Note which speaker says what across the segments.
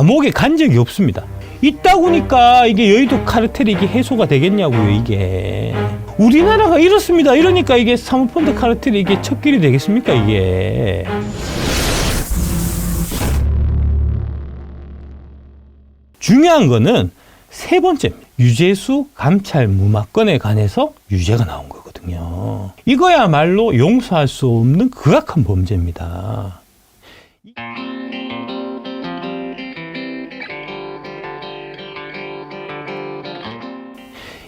Speaker 1: 감옥에 간 적이 없습니다. 있다고니까 이게 여의도 카르텔이 이게 해소가 되겠냐고요, 이게. 우리나라가 이렇습니다. 이러니까 이게 사모펀드 카르텔이 이게 첫 길이 되겠습니까, 이게. 중요한 거는 세 번째입니다. 유재수 감찰 무마건에 관해서 유죄가 나온 거거든요. 이거야말로 용서할 수 없는 극악한 범죄입니다.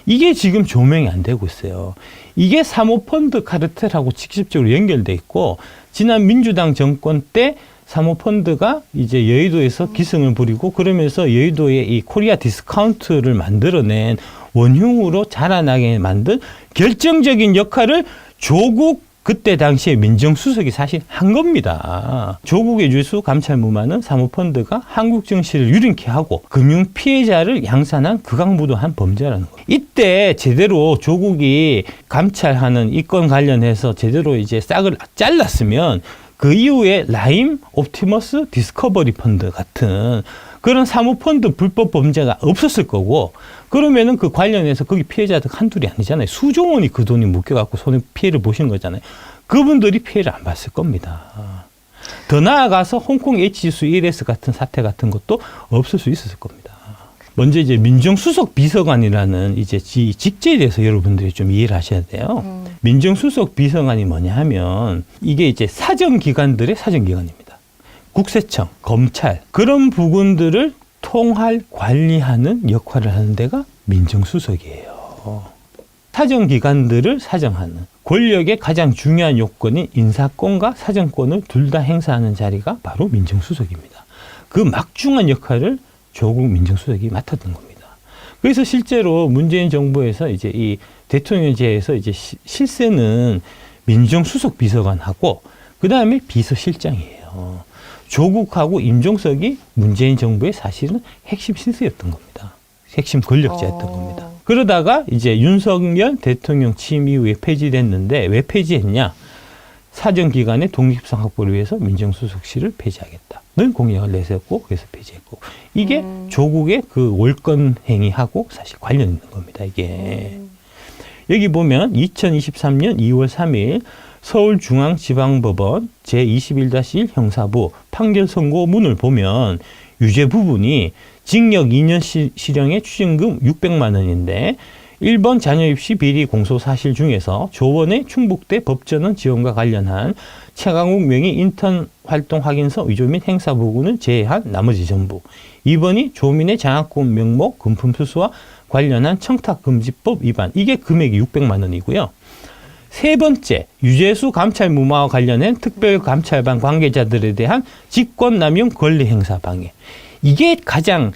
Speaker 1: 이게 지금 조명이 안 되고 있어요. 이게 사모펀드 카르텔하고 직접적으로 연결돼 있고 지난 민주당 정권 때 사모펀드가 이제 여의도에서 기승을 부리고 그러면서 여의도에 이 코리아 디스카운트를 만들어낸 원흉으로 자라나게 만든 결정적인 역할을 조국 그때 당시에 민정수석이 사실 한 겁니다. 조국의 주수 감찰무마는 사모펀드가 한국 정치를 유린케 하고 금융 피해자를 양산한 극악무도한 범죄라는 거예요. 이때 제대로 조국이 감찰하는 이 건 관련해서 제대로 이제 싹을 잘랐으면 그 이후에 라임, 옵티머스, 디스커버리 펀드 같은 그런 사모펀드 불법 범죄가 없었을 거고 그러면은 그 관련해서 거기 피해자들 한둘이 아니잖아요. 수조 원이 그 돈이 묶여갖고 손에 피해를 보신 거잖아요. 그분들이 피해를 안 봤을 겁니다. 더 나아가서 홍콩 H지수 1S 같은 사태 같은 것도 없을 수 있었을 겁니다. 먼저 이제 민정수석 비서관이라는 이제 지 직제에 대해서 여러분들이 좀 이해를 하셔야 돼요. 민정수석 비서관이 뭐냐 하면 이게 이제 사정기관들의 사정기관입니다. 국세청, 검찰 그런 부분들을 통할 관리하는 역할을 하는 데가 민정수석이에요. 사정기관들을 사정하는 권력의 가장 중요한 요건인 인사권과 사정권을 둘 다 행사하는 자리가 바로 민정수석입니다. 그 막중한 역할을 조국 민정수석이 맡았던 겁니다. 그래서 실제로 문재인 정부에서 이제 이 대통령제에서 이제 시- 실세는 민정수석 비서관하고 그 다음에 비서실장이에요. 조국하고 임종석이 문재인 정부의 사실은 핵심 실세였던 겁니다. 핵심 권력자였던
Speaker 2: 어.
Speaker 1: 겁니다. 그러다가 이제 윤석열 대통령 취임 이후에 폐지됐는데 왜 폐지했냐? 사정기관의 독립성 확보를 위해서 민정수석실을 폐지하겠다는 공약을 내세웠고 그래서 폐지했고 이게
Speaker 2: 음.
Speaker 1: 조국의 그 월권 행위하고 사실 관련 있는 겁니다. 이게
Speaker 2: 음.
Speaker 1: 여기 보면 2023년 2월 3일 서울중앙지방법원 제21-1 형사부 판결 선고문을 보면 유죄 부분이 징역 2년 시, 실형에 추징금 600만 원인데 1번 자녀 입시 비리 공소 사실 중에서 조원의 충북대 법전원 지원과 관련한 최강욱 명의 인턴 활동 확인서 위조 및 행사 부분을 제외한 나머지 전부. 2번이 조민의 장학금 명목 금품 수수와 관련한 청탁금지법 위반. 이게 금액이 600만 원이고요. 세 번째, 유재수 감찰 무마와 관련된 특별감찰반 관계자들에 대한 직권남용 권리 행사 방해. 이게 가장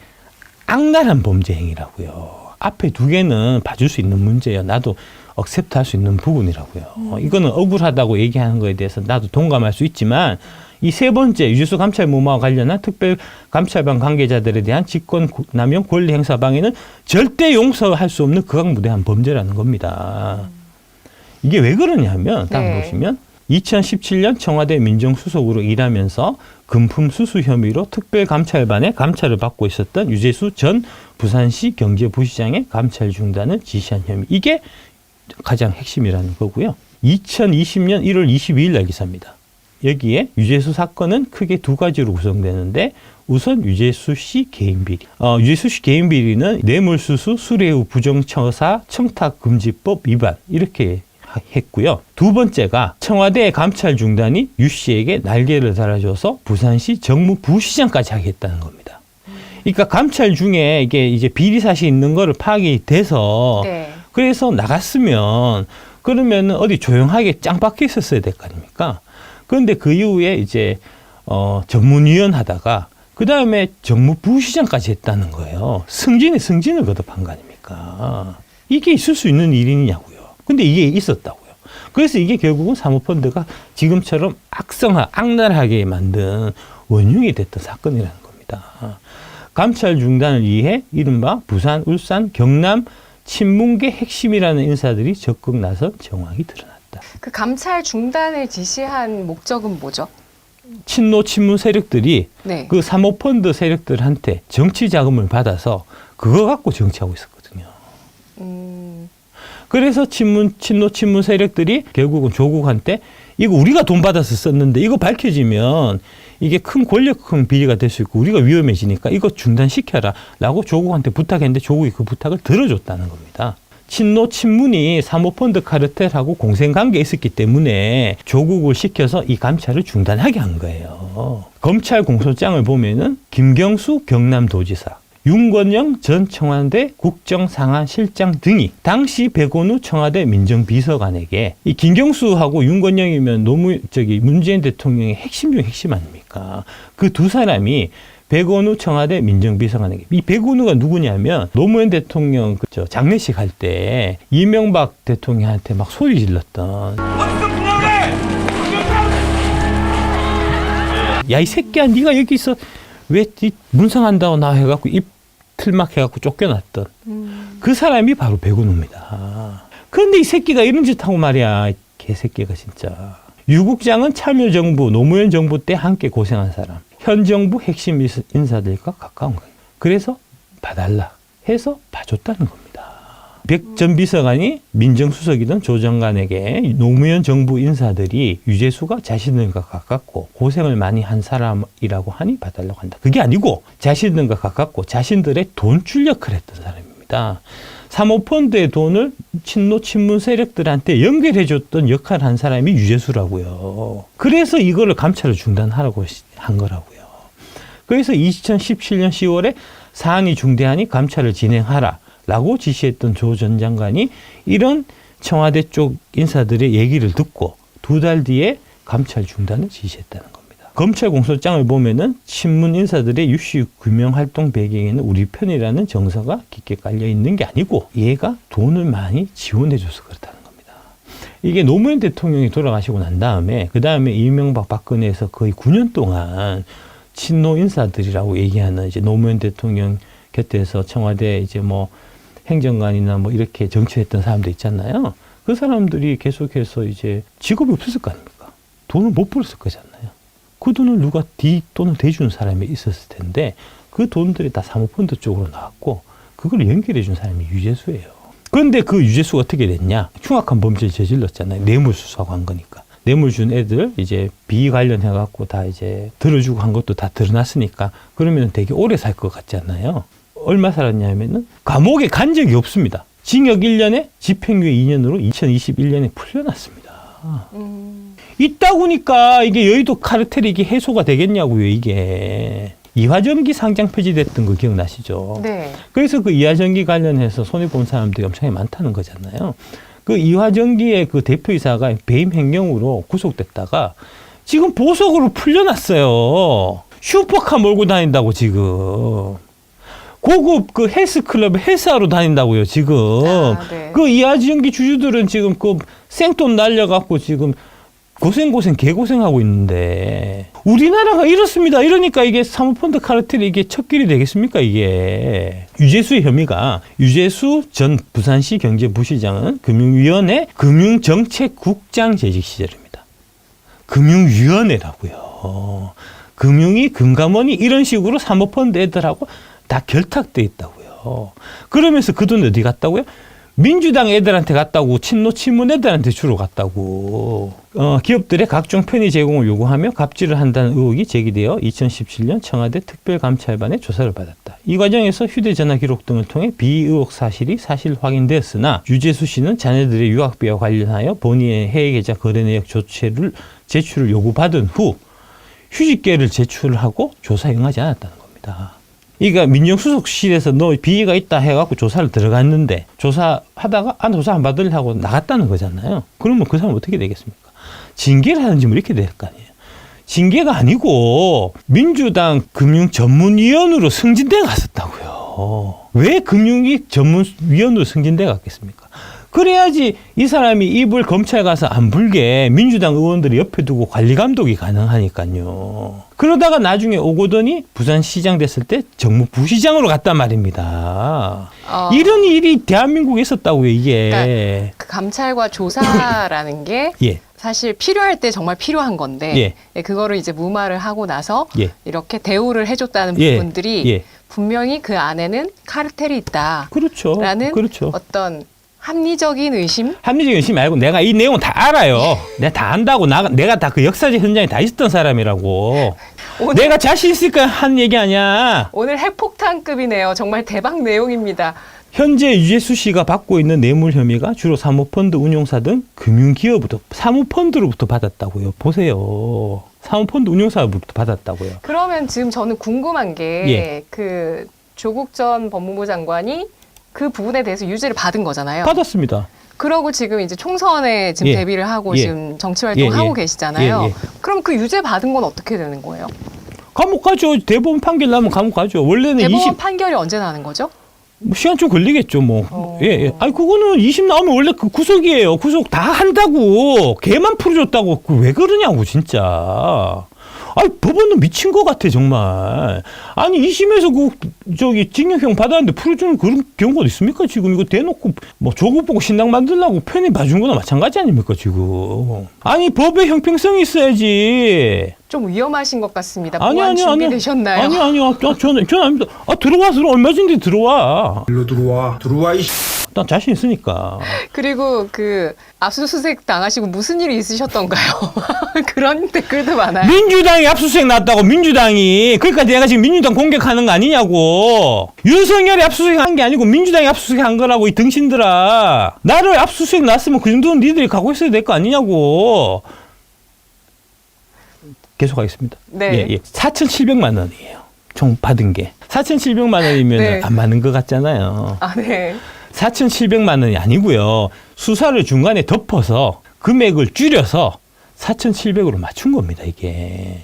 Speaker 1: 악랄한 범죄 행위라고요. 앞에 두 개는 봐줄 수 있는 문제예요. 나도 억셉트 할 수 있는 부분이라고요. 어, 이거는 억울하다고 얘기하는 거에 대해서 나도 동감할 수 있지만 이 세 번째 유재수 감찰 무마와 관련한 특별 감찰반 관계자들에 대한 직권 남용 권리 행사 방해는 절대 용서할 수 없는 극악무대한 범죄라는 겁니다. 이게 왜 그러냐면 딱
Speaker 2: 네.
Speaker 1: 보시면 2017년 청와대 민정수석으로 일하면서 금품 수수 혐의로 특별감찰반의 감찰을 받고 있었던 유재수 전 부산시 경제부시장의 감찰 중단을 지시한 혐의. 이게 가장 핵심이라는 거고요. 2020년 1월 22일 날 기사입니다. 여기에 유재수 사건은 크게 두 가지로 구성되는데 우선 유재수 씨 개인 비리. 어, 유재수 씨 개인 비리는 뇌물수수 수뢰후 부정처사 청탁금지법 위반 이렇게 하- 했고요. 두 번째가 청와대 감찰 중단이 유 씨에게 날개를 달아줘서 부산시 정무부시장까지 하겠다는 겁니다. 그러니까 감찰 중에 이게 이제 비리 사실 있는 거를 파악이 돼서
Speaker 2: 네.
Speaker 1: 그래서 나갔으면 그러면 어디 조용하게 짱 박혀 있었어야 될 거 아닙니까? 그런데 그 이후에 이제 어 전문위원 하다가 그 다음에 정무부시장까지 했다는 거예요. 승진에 승진을 거듭한 거 아닙니까? 이게 있을 수 있는 일이냐고요. 근데 이게 있었다고요. 그래서 이게 결국은 사모펀드가 지금처럼 악성화, 악랄하게 만든 원흉이 됐던 사건이라는 겁니다. 감찰 중단을 위해 이른바 부산, 울산, 경남 친문계 핵심이라는 인사들이 적극 나선 정황이 드러났다.
Speaker 2: 그 감찰 중단을 지시한 목적은 뭐죠?
Speaker 1: 친노 친문 세력들이
Speaker 2: 네.
Speaker 1: 그 사모펀드 세력들한테 정치 자금을 받아서 그거 갖고 정치하고 있었거든요.
Speaker 2: 음,
Speaker 1: 그래서 친문 친노 친문 세력들이 결국은 조국한테 이거 우리가 돈 받아서 썼는데 이거 밝혀지면 이게 큰 권력형 비리가 될 수 있고 우리가 위험해지니까 이거 중단시켜라 라고 조국한테 부탁했는데 조국이 그 부탁을 들어줬다는 겁니다. 친노 친문이 사모펀드 카르텔하고 공생관계에 있었기 때문에 조국을 시켜서 이 감찰을 중단하게 한 거예요. 검찰 공소장을 보면은 김경수 경남도지사, 윤건영 전 청와대 국정상황실장 등이 당시 백원우 청와대 민정비서관에게 이 김경수하고 윤건영이면 노무 저기 문재인 대통령의 핵심 중 핵심 아닙니까? 그 두 사람이 백원우 청와대 민정비서관에게 이 백원우가 누구냐면 노무현 대통령 그저 장례식 할 때 이명박 대통령한테 막 소리 질렀던 야 이 새끼야 네가 여기 있어 왜이 문상한다고 나 해갖고 입 틀막 해갖고 쫓겨났던
Speaker 2: 음,
Speaker 1: 그 사람이 바로 백운우입니다. 그런데 이 새끼가 이런 짓 하고 말이야. 이 개새끼가 진짜. 유국장은 참여정부, 노무현 정부 때 함께 고생한 사람. 현 정부 핵심 인사- 인사들과 가까운 거예요. 그래서 봐달라 해서 봐줬다는 겁니다. 백 전 비서관이 민정수석이던 조 장관에게 노무현 정부 인사들이 유재수가 자신들과 가깝고 고생을 많이 한 사람이라고 하니 봐달라고 한다. 그게 아니고 자신들과 가깝고 자신들의 돈 출력을 했던 사람입니다. 사모펀드의 돈을 친노 친문 세력들한테 연결해줬던 역할을 한 사람이 유재수라고요. 그래서 이거를 감찰을 중단하라고 시- 한 거라고요. 그래서 2017년 10월에 사안이 중대하니 감찰을 진행하라. 라고 지시했던 조 전 장관이 이런 청와대 쪽 인사들의 얘기를 듣고 두 달 뒤에 감찰 중단을 지시했다는 겁니다. 검찰 공소장을 보면은 친문 인사들의 유시 규명 활동 배경에는 우리 편이라는 정서가 깊게 깔려 있는 게 아니고 얘가 돈을 많이 지원해줘서 그렇다는 겁니다. 이게 노무현 대통령이 돌아가시고 난 다음에 그 다음에 이명박 박근혜에서 거의 9년 동안 친노 인사들이라고 얘기하는 이제 노무현 대통령 곁에서 청와대 이제 뭐 행정관이나 뭐 이렇게 정치했던 사람들 있잖아요. 그 사람들이 계속해서 이제 직업이 없었을 거 아닙니까? 돈을 못 벌었을 거잖아요. 그 돈을 누가 뒤 돈을 대주는 사람이 있었을 텐데 그 돈들이 다 사모펀드 쪽으로 나왔고 그걸 연결해 준 사람이 유재수예요. 그런데 그 유재수가 어떻게 됐냐? 흉악한 범죄를 저질렀잖아요. 뇌물수수하고 한 거니까. 뇌물 준 애들 이제 비 관련해 갖고 다 이제 들어주고 한 것도 다 드러났으니까 그러면 되게 오래 살것 않나요? 얼마 살았냐면은 감옥에 간 적이 없습니다. 징역 1년에 집행유예 2년으로 2021년에 풀려났습니다.
Speaker 2: 음,
Speaker 1: 있다고니까 이게 여의도 카르텔이 이게 해소가 되겠냐고요, 이게. 이화전기 상장 폐지됐던 거 기억나시죠?
Speaker 2: 네.
Speaker 1: 그래서 그 이화전기 관련해서 손해 본 사람들이 엄청 많다는 거잖아요. 그 이화전기의 그 대표이사가 배임 행령으로 구속됐다가 지금 보석으로 풀려났어요. 슈퍼카 몰고 다닌다고 지금. 고급 그 헬스클럽 헬스하러 다닌다고요, 지금.
Speaker 2: 아, 네.
Speaker 1: 그 이화전기 주주들은 지금 그 생돈 날려갖고 지금 고생고생 개고생하고 있는데 우리나라가 이렇습니다. 이러니까 이게 사모펀드 카르텔이 이게 첫 길이 되겠습니까 이게 유재수의 혐의가 유재수 전 부산시 경제부시장은 금융위원회 금융정책국장 재직 시절입니다. 금융위원회라고요. 금융이 금감원이 이런 식으로 사모펀드 애들하고 다 결탁돼 있다고요. 그러면서 그 돈 어디 갔다고요? 민주당 애들한테 갔다고 친노 친문 애들한테 주로 갔다고 어, 기업들의 각종 편의 제공을 요구하며 갑질을 한다는 의혹이 제기되어 2017년 청와대 특별감찰반에 조사를 받았다. 이 과정에서 휴대전화 기록 등을 통해 비의혹 사실이 사실 확인되었으나 유재수 씨는 자녀들의 유학비와 관련하여 본인의 해외 계좌 거래 내역 조치를 제출을 요구받은 후 휴직계를 제출하고 조사에 응하지 않았다는 겁니다. 그러니까 민정수석실에서 너 비위가 있다 해갖고 조사를 들어갔는데 조사하다가 아 조사 안 받으려고 나갔다는 거잖아요. 그러면 그 사람 어떻게 되겠습니까? 징계를 하는지 뭐 이렇게 될 거 아니에요. 징계가 아니고 민주당 금융전문위원으로 승진대 갔었다고요. 왜 금융위 전문위원으로 승진대 갔겠습니까? 그래야지 이 사람이 입을 검찰 가서 안 불게 민주당 의원들이 옆에 두고 관리 감독이 가능하니까요. 그러다가 나중에 오고더니 부산시장 됐을 때 정무 부시장으로 갔단 말입니다.
Speaker 2: 어,
Speaker 1: 이런 일이 대한민국에 있었다고요, 이게.
Speaker 2: 그 감찰과 조사라는 게
Speaker 1: 예.
Speaker 2: 사실 필요할 때 정말 필요한 건데
Speaker 1: 예.
Speaker 2: 예, 그거를 이제 무마를 하고 나서
Speaker 1: 예.
Speaker 2: 이렇게 대우를 해줬다는
Speaker 1: 예.
Speaker 2: 부분들이
Speaker 1: 예.
Speaker 2: 분명히 그 안에는 카르텔이 있다라는
Speaker 1: 그렇죠. 그렇죠.
Speaker 2: 어떤 합리적인 의심
Speaker 1: 합리적인 의심 말고 내가 이 내용 다 알아요. 내가 다 안다고 나, 내가 다 그 역사적 현장에 다 있었던 사람이라고.
Speaker 2: 오늘
Speaker 1: 내가 자신 있으니까 한 얘기 아니야.
Speaker 2: 오늘 핵폭탄급이네요. 정말 대박 내용입니다.
Speaker 1: 현재 유재수 씨가 받고 있는 뇌물 혐의가 주로 사모펀드 운용사 등 금융기업부터 사모펀드로부터 받았다고요. 보세요. 사모펀드 운용사로부터 받았다고요.
Speaker 2: 그러면 지금 저는 궁금한 게그
Speaker 1: 예.
Speaker 2: 조국 전 법무부 장관이 그 부분에 대해서 유죄를 받은 거잖아요.
Speaker 1: 받았습니다.
Speaker 2: 그러고 지금 이제 총선에 지금
Speaker 1: 예.
Speaker 2: 데뷔를 하고
Speaker 1: 예.
Speaker 2: 지금 정치 활동 을
Speaker 1: 예,
Speaker 2: 하고
Speaker 1: 예.
Speaker 2: 계시잖아요.
Speaker 1: 예, 예.
Speaker 2: 그럼 그 유죄 받은 건 어떻게 되는 거예요?
Speaker 1: 감옥 가죠. 대법원 판결 나면 감옥 가죠. 원래는
Speaker 2: 대법원
Speaker 1: 20
Speaker 2: 판결이 언제 나는 거죠?
Speaker 1: 뭐 시간 좀 걸리겠죠, 뭐.
Speaker 2: 어.
Speaker 1: 예, 예. 아니, 그거는 20 나오면 원래 그 구속이에요. 구속 다 한다고. 걔만 풀어줬다고. 그 왜 그러냐고, 진짜. 아니, 법원은 미친 것 같아, 정말. 아니, 2심에서 그, 저기, 징역형 받았는데 풀어주는 그런 경우가 있습니까, 지금? 이거 대놓고, 뭐, 조국 보고 신당 만들려고 편히 봐준 거나 마찬가지 아닙니까, 지금? 아니, 법의 형평성이 있어야지.
Speaker 2: 좀 위험하신 것 같습니다.
Speaker 1: 아니,
Speaker 2: 보안
Speaker 1: 아니, 아니.
Speaker 2: 준비되셨나요?
Speaker 1: 아니, 아니, 아, 저는, 저는 아닙니다. 아, 들어와, 들어와. 얼마 전에 들어와.
Speaker 3: 일로 들어와 들어와 이
Speaker 1: 난 자신 있으니까.
Speaker 2: 그리고 그 압수수색 당하시고 무슨 일이 있으셨던가요? 그런 댓글도 많아요.
Speaker 1: 민주당이 압수수색 났다고 민주당이 그러니까 내가 지금 민주당 공격하는 거 아니냐고 윤석열이 압수수색 한 게 아니고 민주당이 압수수색 한 거라고 이 등신들아 나를 압수수색 났으면 그 정도는 니들이 갖고 있어야 될 거 아니냐고 계속하겠습니다
Speaker 2: 네.
Speaker 1: 예, 예. 4,700만 원이에요 총 받은 게 4,700만 원이면
Speaker 2: 네.
Speaker 1: 안 많은 것 같잖아요
Speaker 2: 아, 네.
Speaker 1: 4,700만 원이 아니고요. 수사를 중간에 덮어서 금액을 줄여서 4,700으로 맞춘 겁니다, 이게.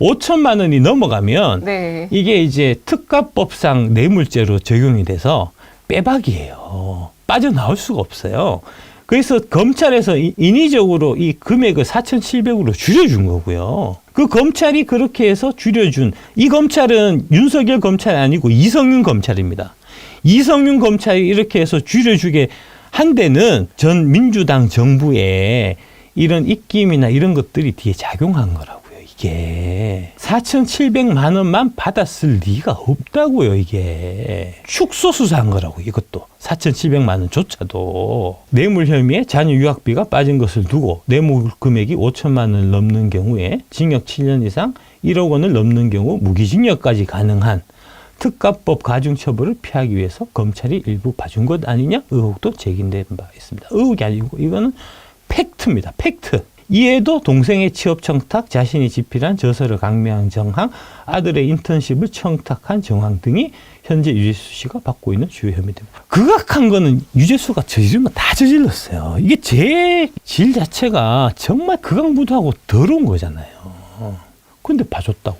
Speaker 1: 5천만 원이 넘어가면
Speaker 2: 네.
Speaker 1: 이게 이제 특가법상 뇌물죄로 적용이 돼서 빼박이에요. 빠져나올 수가 없어요. 그래서 검찰에서 이- 인위적으로 이 금액을 4,700으로 줄여준 거고요. 그 검찰이 그렇게 해서 줄여준 이 검찰은 윤석열 검찰이 아니고 이성윤 검찰입니다. 이성윤 검찰이 이렇게 해서 줄여주게 한 데는 전 민주당 정부에 이런 입김이나 이런 것들이 뒤에 작용한 거라고요. 이게 4,700만 원만 받았을 리가 없다고요. 이게 축소 수사한 거라고 이것도 4,700만 원조차도 뇌물 혐의에 자녀 유학비가 빠진 것을 두고 뇌물 금액이 5천만 원을 넘는 경우에 징역 7년 이상 1억 원을 넘는 경우 무기징역까지 가능한 특가법 가중처벌을 피하기 위해서 검찰이 일부 봐준 것 아니냐 의혹도 제기된 바 있습니다. 의혹이 아니고 이거는 팩트입니다. 팩트. 이에도 동생의 취업 청탁, 자신이 집필한 저서를 강매한 정황, 아들의 인턴십을 청탁한 정황 등이 현재 유재수 씨가 받고 있는 주요 혐의입니다. 극악한 거는 유재수가 저지른 건다 저질렀어요. 이게 제 질 자체가 정말 극악무도하고 더러운 거잖아요. 근데 봐줬다고.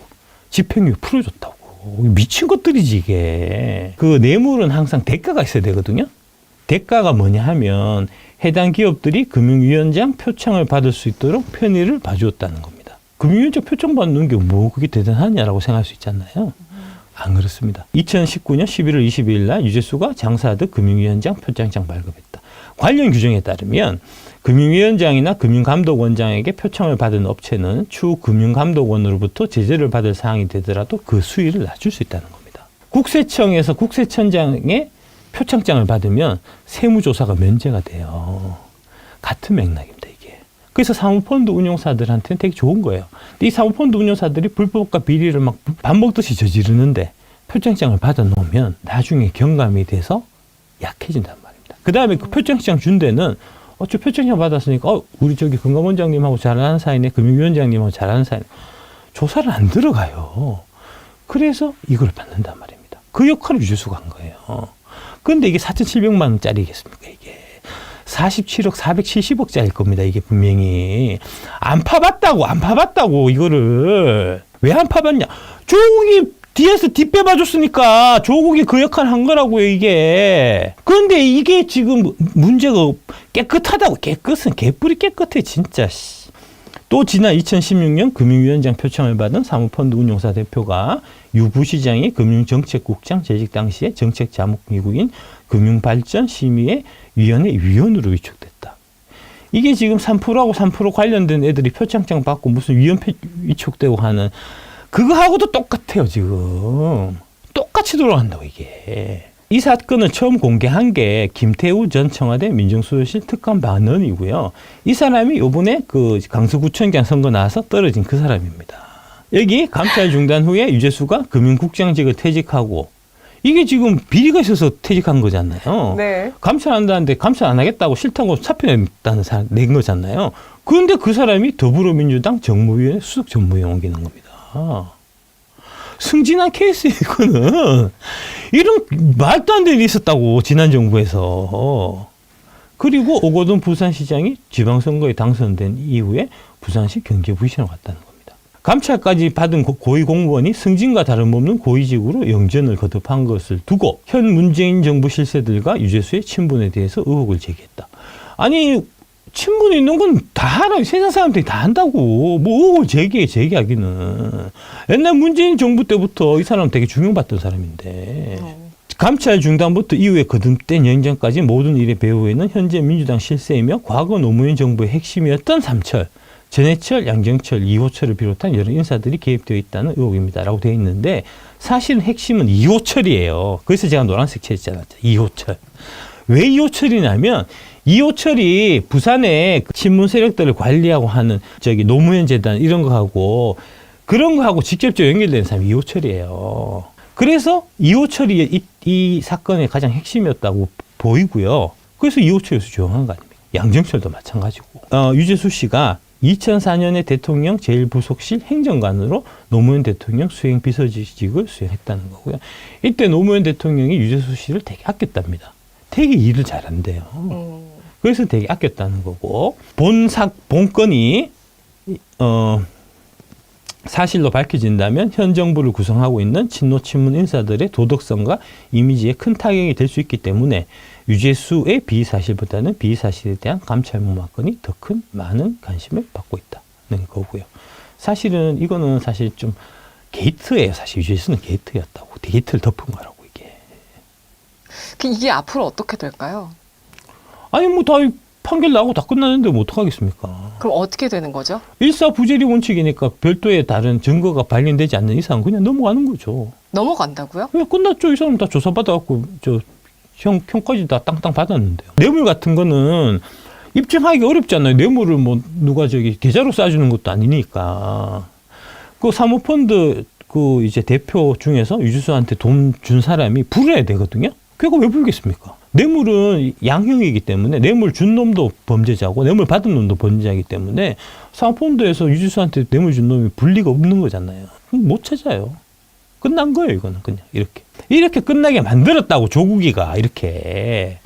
Speaker 1: 집행유예 풀어줬다고. 미친 것들이지, 이게. 그 뇌물은 항상 대가가 있어야 되거든요. 대가가 뭐냐 하면 해당 기업들이 금융위원장 표창을 받을 수 있도록 편의를 봐주었다는 겁니다. 금융위원장 표창 받는 게 뭐 그게 대단하냐라고 생각할 수 있잖아요. 안 그렇습니다. 2019년 11월 22일 날 유재수가 장사하듯 금융위원장 표창장 발급했다. 관련 규정에 따르면 금융위원장이나 금융감독원장에게 표창을 받은 업체는 추후 금융감독원으로부터 제재를 받을 사항이 되더라도 그 수위를 낮출 수 있다는 겁니다. 국세청에서 국세청장의 표창장을 받으면 세무조사가 면제가 돼요. 같은 맥락입니다, 이게. 그래서 사모펀드 운용사들한테는 되게 좋은 거예요. 이 사모펀드 운용사들이 불법과 비리를 막 밥 먹듯이 저지르는데 표창장을 받아 놓으면 나중에 경감이 돼서 약해진단 말입니다. 그 다음에 그 표창장 준 데는 어, 저 표창장 받았으니까, 어, 우리 저기 금감원장님하고 잘하는 사이네, 금융위원장님하고 잘하는 사이네. 조사를 안 들어가요. 그래서 이걸 받는단 말입니다. 그 역할을 유재수가 한 거예요. 그런데 이게 4,700만 원짜리겠습니까, 이게. 47억 470억짜리일 겁니다. 이게 분명히 안 파봤다고 안 파봤다고 이거를 왜 안 파봤냐? 조국이 뒤에서 뒷배봐줬으니까 조국이 그 역할 한 거라고요 이게. 그런데 이게 지금 문제가 없- 깨끗하다고 깨끗은 개뿔이 깨끗해 진짜. 씨. 또 지난 2016년 금융위원장 표창을 받은 사모펀드 운용사 대표가 유 부시장이 금융정책국장 재직 당시에 정책자문기구인 금융발전심의위원회 위원으로 위촉됐다. 이게 지금 3%하고 3% 관련된 애들이 표창장 받고 무슨 위헌표 위촉되고 하는 그거하고도 똑같아요, 지금. 똑같이 돌아간다고, 이게. 이 사건을 처음 공개한 게 김태우 전 청와대 민정수석실 특감 반원이고요. 이 사람이 요번에 그 강서구청장 선거 나와서 떨어진 그 사람입니다. 여기 감찰 중단 후에 유재수가 금융국장직을 퇴직하고 이게 지금 비리가 있어서 퇴직한 거잖아요.
Speaker 2: 네.
Speaker 1: 감찰한다는데 감찰 안 하겠다고 싫다고 사표 냈다는 사람 낸 거잖아요. 그런데 그 사람이 더불어민주당 정무위원회 수석 전무위원 옮기는 겁니다. 승진한 케이스 이거는 이런 말도 안 되는 일이 있었다고 지난 정부에서 그리고 오거돈 부산시장이 지방선거에 당선된 이후에 부산시 경제부시장으로 갔다는 겁니다. 감찰까지 받은 고- 고위 공무원이 승진과 다름없는 고위직으로 영전을 거듭한 것을 두고 현 문재인 정부 실세들과 유재수의 친분에 대해서 의혹을 제기했다. 아니 친분 있는 건 다 알아요. 세상 사람들이 다 한다고. 뭐 의혹을 제기해 제기하기는. 옛날 문재인 정부 때부터 이 사람 되게 중용받던 사람인데.
Speaker 2: 어.
Speaker 1: 감찰 중단부터 이후에 거듭된 연장까지 모든 일의 배후에는 현재 민주당 실세이며 과거 노무현 정부의 핵심이었던 삼철, 전해철, 양정철, 이호철을 비롯한 여러 인사들이 개입되어 있다는 의혹입니다라고 되어 있는데 사실은 핵심은 이호철이에요. 그래서 제가 노란색 칠했잖아요. 이호철. 왜 이호철이냐면 이호철이 부산에 그 친문 세력들을 관리하고 하는 저기 노무현 재단 이런 거 하고 그런 거 하고 직접적으로 연결되는 사람이 이호철이에요. 그래서 이호철이 이, 이 사건의 가장 핵심이었다고 보이고요. 그래서 이호철에서 조용한 거 아닙니까? 양정철도 마찬가지고. 어, 유재수 씨가 2004년에 대통령 제1부속실 행정관으로 노무현 대통령 수행 비서직을 수행했다는 거고요. 이때 노무현 대통령이 유재수 씨를 되게 아꼈답니다. 되게 일을 잘한대요.
Speaker 2: 음.
Speaker 1: 그래서 되게 아꼈다는 거고 본사 본건이 어 사실로 밝혀진다면 현 정부를 구성하고 있는 친노 친문 인사들의 도덕성과 이미지에 큰 타격이 될 수 있기 때문에 유재수의 비사실보다는 비사실에 대한 감찰 무마건이 더 큰 많은 관심을 받고 있다는 거고요. 사실은 이거는 사실 좀 게이트예요. 사실 유재수는 게이트였다고 게이트를 덮은 거라고 이게.
Speaker 2: 그 이게 앞으로 어떻게 될까요?
Speaker 1: 아니 뭐 다 판결 나고 다 끝났는데 뭐 어떡하겠습니까?
Speaker 2: 그럼 어떻게 되는 거죠?
Speaker 1: 일사 부재리 원칙이니까 별도의 다른 증거가 발견되지 않는 이상 그냥 넘어가는 거죠.
Speaker 2: 넘어간다고요?
Speaker 1: 그냥 끝났죠. 이 사람 다 조사받아갖고 저 형, 형까지 다 땅땅 받았는데요. 뇌물 같은 거는 입증하기 어렵잖아요. 뇌물을 뭐 누가 저기 계좌로 쏴주는 것도 아니니까. 그 사모펀드 그 이제 대표 중에서 유주수한테 돈 준 사람이 불어야 되거든요. 그거 왜 불겠습니까? 뇌물은 양형이기 때문에 뇌물 준 놈도 범죄자고 뇌물 받은 놈도 범죄자이기 때문에 사모펀드에서 유주수한테 뇌물 준 놈이 불 리가 없는 거잖아요. 못 찾아요. 끝난 거예요, 이거는 그냥 이렇게. 이렇게 끝나게 만들었다고 조국이가 이렇게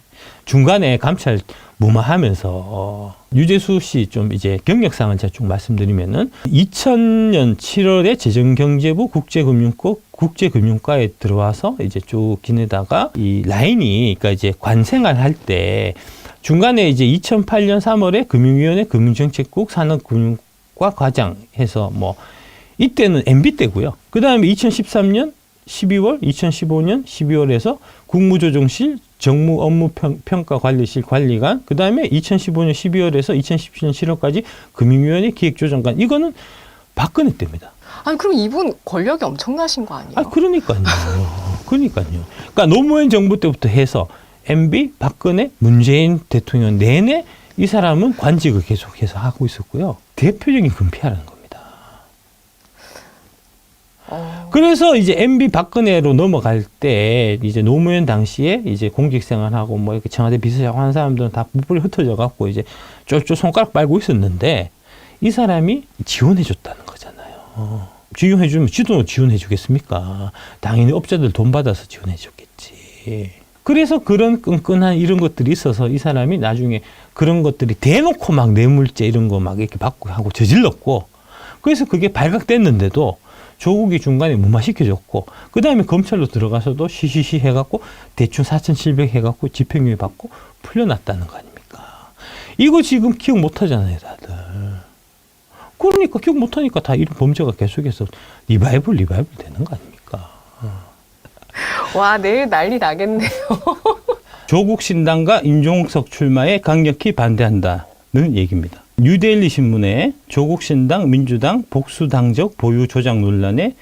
Speaker 1: 중간에 감찰 무마하면서 유재수 씨 좀 이제 경력상을 제가 쭉 말씀드리면은 2000년 7월에 재정경제부 국제금융과 국제금융과에 들어와서 이제 쭉 지내다가 이 라인이 그러니까 이제 관생활 할 때 중간에 이제 2008년 3월에 금융위원회 금융정책국 산업금융과 과장 해서 뭐 이때는 MB 때고요. 그 다음에 2013년 12월, 2015년 12월에서 국무조정실 정무 업무 평, 가 관리실 관리관, 그 다음에 2015년 12월에서 2017년 7월까지 금융위원회 기획조정관. 이거는 박근혜 때입니다.
Speaker 2: 아니 그럼 이분 권력이 엄청나신 거 아니에요?
Speaker 1: 아, 그러니까요. 그러니까요. 그러니까 노무현 정부 때부터 해서 MB, 박근혜, 문재인 대통령 내내 이 사람은 관직을 계속해서 하고 있었고요. 대표적인 금피하라는 겁니다.
Speaker 2: 어.
Speaker 1: 그래서 이제 MB 박근혜로 넘어갈 때 이제 노무현 당시에 이제 공직 생활하고 뭐 이렇게 청와대 비서장 하는 사람들은 다 뿔뿔이 흩어져 갖고 이제 쫄쫄 손가락 빨고 있었는데 이 사람이 지원해 줬다는 거잖아요. 어. 지원해 주면 지도 지원해 주겠습니까? 당연히 업자들 돈 받아서 지원해 줬겠지. 그래서 그런 끈끈한 이런 것들이 있어서 이 사람이 나중에 그런 것들이 대놓고 막 뇌물죄 이런 거 막 이렇게 받고 하고 저질렀고 그래서 그게 발각됐는데도 조국이 중간에 무마시켜줬고 그 다음에 검찰로 들어가서도 시시시 해갖고 대충 4,700 해갖고 집행유예 받고 풀려났다는 거 아닙니까? 이거 지금 기억 못하잖아요, 다들. 그러니까 기억 못하니까 다 이런 범죄가 계속해서 리바이벌 리바이벌 되는 거 아닙니까?
Speaker 2: 와 내일 난리 나겠네요.
Speaker 1: 조국 신당과 임종석 출마에 강력히 반대한다. 얘기입니다. 뉴데일리 신문에 조국 신당 민주당 복수당적 보유 조작 논란에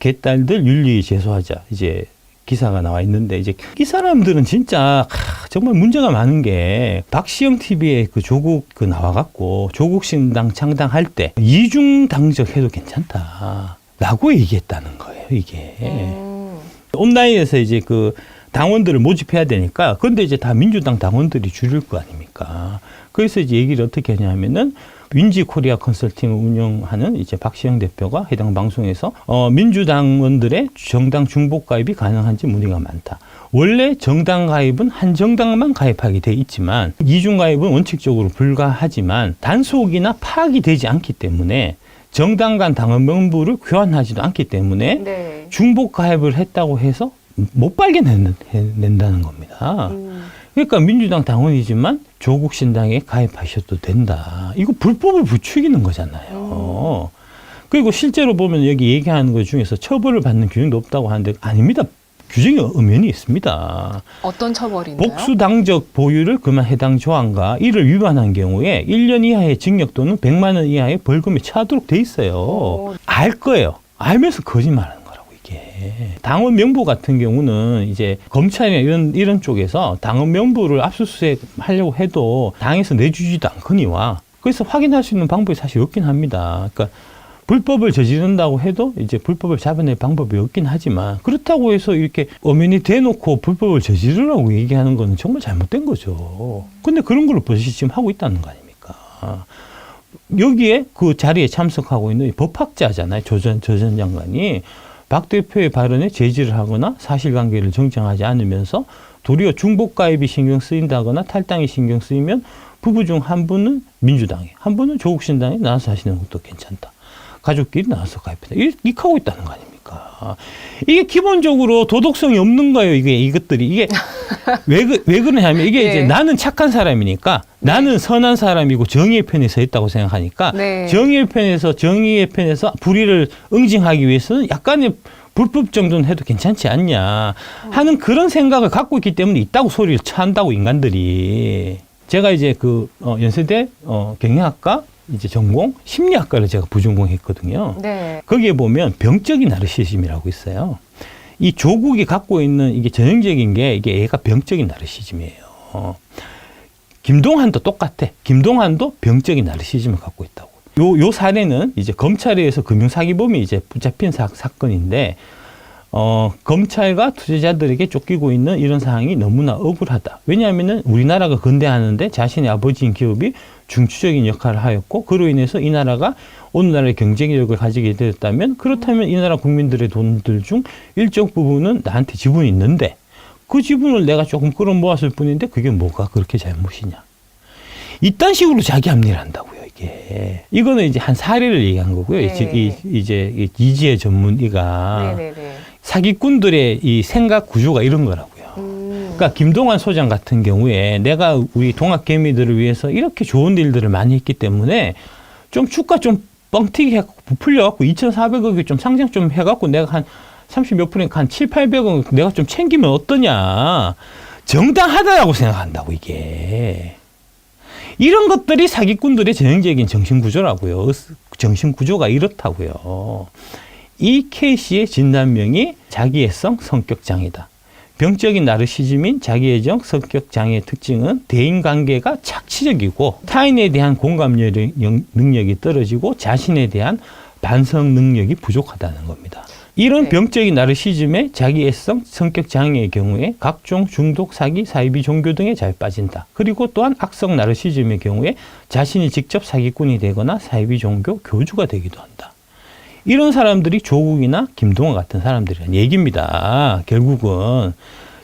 Speaker 1: 개딸들 윤리 제소하자 이제 기사가 나와 있는데 이제 이 사람들은 진짜 하, 정말 문제가 많은 게 박시영 TV에 그 조국 그 나와갖고 조국 신당 창당할 때 이중 당적 해도 괜찮다라고 얘기했다는 거예요 이게.
Speaker 2: 음.
Speaker 1: 온라인에서 이제 그 당원들을 모집해야 되니까 근데 이제 다 민주당 당원들이 줄일 거 아닙니까? 그래서 이제 얘기를 어떻게 하냐면은 윈지 코리아 컨설팅을 운영하는 이제 박시영 대표가 해당 방송에서 어 민주당원들의 정당 중복 가입이 가능한지 문의가 많다. 원래 정당 가입은 한 정당만 가입하게 돼 있지만 이중 가입은 원칙적으로 불가하지만 단속이나 파악이 되지 않기 때문에 정당 간 당원 명부를 교환하지도 않기 때문에
Speaker 2: 네.
Speaker 1: 중복 가입을 했다고 해서 못 발견낸다는 겁니다.
Speaker 2: 음.
Speaker 1: 그러니까 민주당 당원이지만 조국 신당에 가입하셔도 된다. 이거 불법을 부추기는 거잖아요. 그리고 실제로 보면 여기 얘기하는 것 중에서 처벌을 받는 규정도 없다고 하는데 아닙니다. 규정이 엄연히 있습니다.
Speaker 2: 어떤 처벌이 있나요?
Speaker 1: 복수 당적 보유를 그만 해당 조항과 이를 위반한 경우에 1년 이하의 징역 또는 100만 원 이하의 벌금에 처하도록 돼 있어요.
Speaker 2: 오.
Speaker 1: 알 거예요. 알면서 거짓말 당원 명부 같은 경우는 이제 검찰이나 이런 이런 쪽에서 당원 명부를 압수수색 하려고 해도 당에서 내주지도 않거니와 그래서 확인할 수 있는 방법이 사실 없긴 합니다. 그러니까 불법을 저지른다고 해도 이제 불법을 잡아낼 방법이 없긴 하지만 그렇다고 해서 이렇게 엄연히 대놓고 불법을 저지르라고 얘기하는 거는 정말 잘못된 거죠. 근데 그런 걸로 벌써 지금 하고 있다는 거 아닙니까? 여기에 그 자리에 참석하고 있는 이 법학자잖아요. 조전, 조전 장관이 박 대표의 발언에 제지를 하거나 사실관계를 정정하지 않으면서 도리어 중복가입이 신경 쓰인다거나 탈당이 신경 쓰이면 부부 중 한 분은 민주당에, 한 분은 조국신당에 나와서 하시는 것도 괜찮다. 가족끼리 나와서 가입했다. 이렇게 하고 있다는 거 아닙니까? 이게 기본적으로 도덕성이 없는 거예요. 이게 이것들이 이게 왜, 그, 왜 그러냐면 이게
Speaker 2: 네.
Speaker 1: 이제 나는 착한 사람이니까 나는 선한 사람이고 정의의 편에 서 있다고 생각하니까
Speaker 2: 네.
Speaker 1: 정의의 편에서 정의의 편에서 불의를 응징하기 위해서는 약간의 불법 정도는 해도 괜찮지 않냐 하는 그런 생각을 갖고 있기 때문에 있다고 소리를 쳐한다고 인간들이 제가 이제 그 어, 연세대 어, 경영학과 이제 전공 심리학과를 제가 부전공했거든요.
Speaker 2: 네.
Speaker 1: 거기에 보면 병적인 나르시즘이라고 있어요. 이 조국이 갖고 있는 이게 전형적인 게 이게 얘가 병적인 나르시즘이에요. 어. 김동한도 똑같아. 김동한도 병적인 나르시즘을 갖고 있다고. 요, 요 사례는 이제 검찰에 의해서 금융사기범이 이제 붙잡힌 사, 사건인데, 어, 검찰과 투자자들에게 쫓기고 있는 이런 상황이 너무나 억울하다. 왜냐하면은 우리나라가 근대하는데 자신의 아버지인 기업이 중추적인 역할을 하였고, 그로 인해서 이 나라가 오늘날의 경쟁력을 가지게 되었다면, 그렇다면 이 나라 국민들의 돈들 중 일정 부분은 나한테 지분이 있는데, 그 지분을 내가 조금 끌어모았을 뿐인데, 그게 뭐가 그렇게 잘못이냐. 이딴 식으로 자기 합리를 한다고요, 이게. 이거는 이제 한 사례를 얘기한 거고요.
Speaker 2: 네.
Speaker 1: 이제 이, 이제 이 이지혜 전문의가
Speaker 2: 네 네 네.
Speaker 1: 사기꾼들의 이 생각 구조가 이런 거라고요.
Speaker 2: 음.
Speaker 1: 그러니까 김동완 소장 같은 경우에 내가 우리 동학개미들을 위해서 이렇게 좋은 일들을 많이 했기 때문에 좀 주가 좀 뻥튀기 해갖고 부풀려갖고 2,400억이 좀 상장 좀 해갖고 내가 한 30몇 프로니까 한 7, 800억 내가 좀 챙기면 어떠냐. 정당하다라고 생각한다고 이게. 이런 것들이 사기꾼들의 전형적인 정신구조라고요. 정신구조가 이렇다고요. 이 케이스의 진단명이 자기애성 성격장애다. 병적인 나르시즘인 자기애정 성격장애의 특징은 대인관계가 착취적이고 타인에 대한 공감 능력이 떨어지고 자신에 대한 반성 능력이 부족하다는 겁니다. 이런
Speaker 2: 네.
Speaker 1: 병적인 나르시즘의 자기애성 성격 장애의 경우에 각종 중독, 사기, 사이비, 종교 등에 잘 빠진다. 그리고 또한 악성 나르시즘의 경우에 자신이 직접 사기꾼이 되거나 사이비 종교 교주가 되기도 한다. 이런 사람들이 조국이나 김동완 같은 사람들이란 얘기입니다. 결국은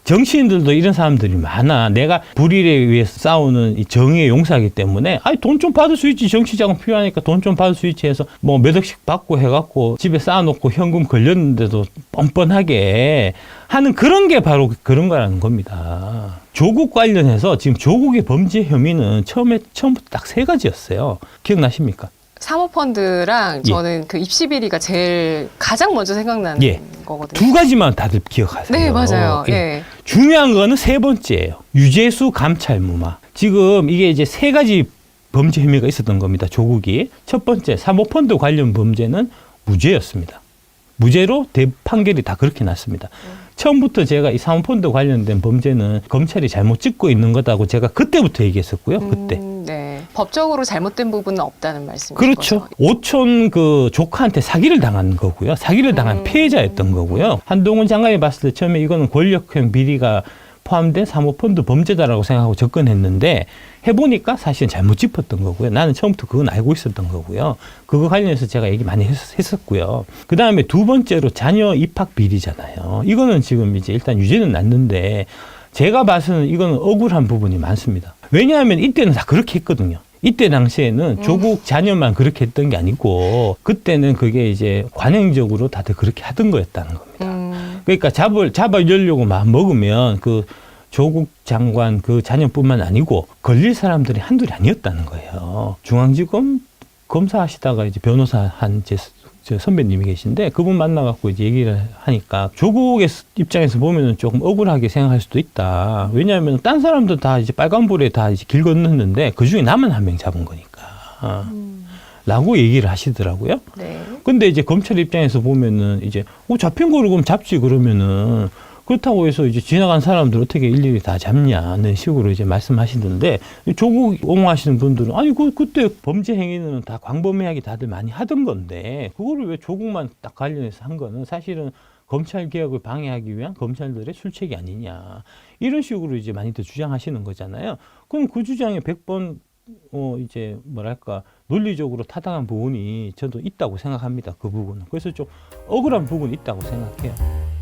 Speaker 1: 정치인들도 이런 사람들이 많아. 내가 불의에 위해서 싸우는 이 정의의 용사이기 때문에 아니 돈 좀 받을 수 있지. 정치 자금 필요하니까 돈 좀 받을 수 있지 해서 뭐 몇 억씩 받고 해갖고 집에 쌓아놓고 현금 걸렸는데도 뻔뻔하게 하는 그런 게 바로 그런 거라는 겁니다. 조국 관련해서 지금 조국의 범죄 혐의는 처음에 처음부터 딱 세 가지였어요. 기억나십니까?
Speaker 2: 사모펀드랑
Speaker 1: 예.
Speaker 2: 저는 그 입시 비리가 제일 가장 먼저 생각나는
Speaker 1: 예.
Speaker 2: 거거든요.
Speaker 1: 두 가지만 다들 기억하세요.
Speaker 2: 네, 맞아요.
Speaker 1: 예.
Speaker 2: 예.
Speaker 1: 중요한 거는 세 번째예요. 유재수 감찰 무마. 지금 이게 이제 세 가지 범죄 혐의가 있었던 겁니다. 조국이 첫 번째 사모펀드 관련 범죄는 무죄였습니다. 무죄로 대 판결이 다 그렇게 났습니다. 처음부터 제가 이 사모펀드 관련된 범죄는 검찰이 잘못 찍고 있는 거다고 제가 그때부터 얘기했었고요. 그때.
Speaker 2: 음, 네. 법적으로 잘못된 부분은 없다는 말씀이신 그렇죠.
Speaker 1: 오촌 그 조카한테 사기를 당한 거고요. 사기를 당한
Speaker 2: 음.
Speaker 1: 피해자였던 거고요. 한동훈 장관이 봤을 때 처음에 이거는 권력형 비리가 포함된 사모펀드 범죄다라고 생각하고 접근했는데 해보니까 사실은 잘못 짚었던 거고요. 나는 처음부터 그건 알고 있었던 거고요. 그거 관련해서 제가 얘기 많이 했, 었고요그 다음에 두 번째로 자녀 입학 비리잖아요. 이거는 지금 이제 일단 유죄는 났는데 제가 봐서는 이거는 억울한 부분이 많습니다. 왜냐하면 이때는 다 그렇게 했거든요. 이때 당시에는 조국 자녀만 그렇게 했던 게 아니고 그때는 그게 이제 관행적으로 다들 그렇게 하던 거였다는 겁니다.
Speaker 2: 음,
Speaker 1: 그러니까 잡을 잡아려고 막 먹으면 그 조국 장관 그 자녀뿐만 아니고 걸릴 사람들이 한둘이 아니었다는 거예요. 중앙지검 검사하시다가 이제 변호사 한 제 저 선배님이 계신데 그분 만나갖고 이제 얘기를 하니까 조국의 스- 입장에서 보면은 조금 억울하게 생각할 수도 있다. 왜냐하면 딴 사람도 다 이제 빨간불에 다 이제 길 건넜는데 그 중에 나만 한 명 잡은 거니까. 어.
Speaker 2: 음,
Speaker 1: 라고 얘기를 하시더라고요.
Speaker 2: 네.
Speaker 1: 근데 이제 검찰 입장에서 보면은 이제 어 잡힌 거를 그럼 잡지 그러면은 그렇다고 해서 이제 지나간 사람들 어떻게 일일이 다 잡냐는 식으로 이제 말씀하시던데 조국 옹호하시는 분들은 아니 그 그때 범죄 행위는 다 광범위하게 다들 많이 하던 건데 그거를 왜 조국만 딱 관련해서 한 거는 사실은 검찰 개혁을 방해하기 위한 검찰들의 출첵이 아니냐 이런 식으로 이제 많이들 주장하시는 거잖아요. 그럼 그 주장에 100번 어 이제 뭐랄까 논리적으로 타당한 부분이 저도 있다고 생각합니다. 그 부분은. 그래서 좀 억울한 부분이 있다고 생각해요.